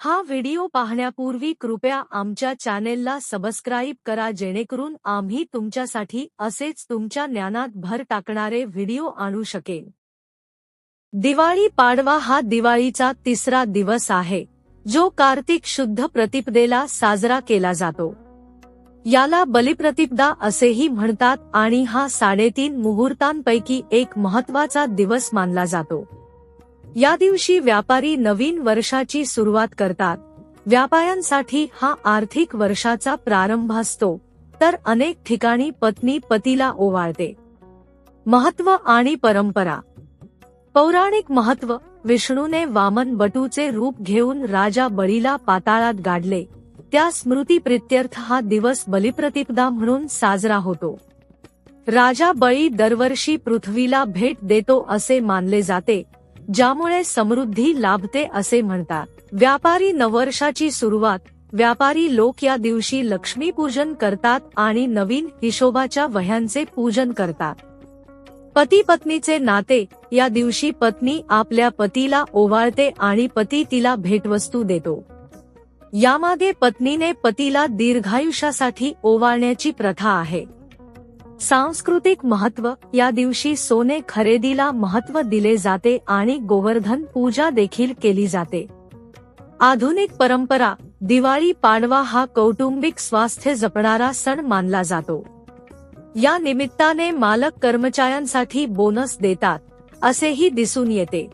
हा व्हिडिओ पाहण्यापूर्वी कृपया आमच्या चॅनेलला सबस्क्राईब करा जेणेकरून आम्ही तुमच्यासाठी असेच तुमच्या ज्ञानात भर टाकणारे व्हिडिओ आणू शकेन. दिवाळी पाडवा हा दिवाळीचा तिसरा दिवस आहे जो कार्तिक शुद्ध प्रतिपदेला साजरा केला जातो. याला बलिप्रतिपदा असेही म्हणतात आणि हा साडेतीन मुहूर्तांपैकी एक महत्त्वाचा दिवस मानला जातो. या दिवशी व्यापारी नवीन वर्षाची सुरुवात करतात. व्यापाऱ्यांसाठी हा आर्थिक वर्षाचा प्रारंभ असतो तर अनेक ठिकाणी पत्नी पतीला ओवाळते. महत्त्व आणि परंपरा. पौराणिक महत्त्व विष्णूने वामन बटूचे रूप घेऊन राजा बळीला पाताळात गाडले. त्या स्मृतीप्रित्यर्थ हा दिवस बलिप्रतिपदा म्हणून साजरा होतो. राजा बळी दरवर्षी पृथ्वीला भेट देतो असे मानले जाते. ज्यामुळे समृद्धी लाभते असे म्हणतात. व्यापारी नववर्षाची सुरुवात व्यापारी लोक या दिवशी लक्ष्मीपूजन करतात आणि नवीन हिशोबाच्या वह्यांचे पूजन करतात. पती पत्नीचे नाते या दिवशी पत्नी आपल्या पतीला ओवाळते आणि पती तिला भेटवस्तू देतो. यामागे पत्नीने पतीला दीर्घायुष्यासाठी ओवाळण्याची प्रथा आहे. सांस्कृतिक महत्त्व या दिवशी सोने खरेदीला महत्त्व दिले जाते आणि गोवर्धन पूजा देखील केली जाते. आधुनिक परंपरा दिवाळी पाडवा हा कौटुंबिक स्वास्थ्य जपणारा सण मानला जातो. या निमित्ताने मालक कर्मचाऱ्यांसाठी बोनस देतात असेही दिसून येते.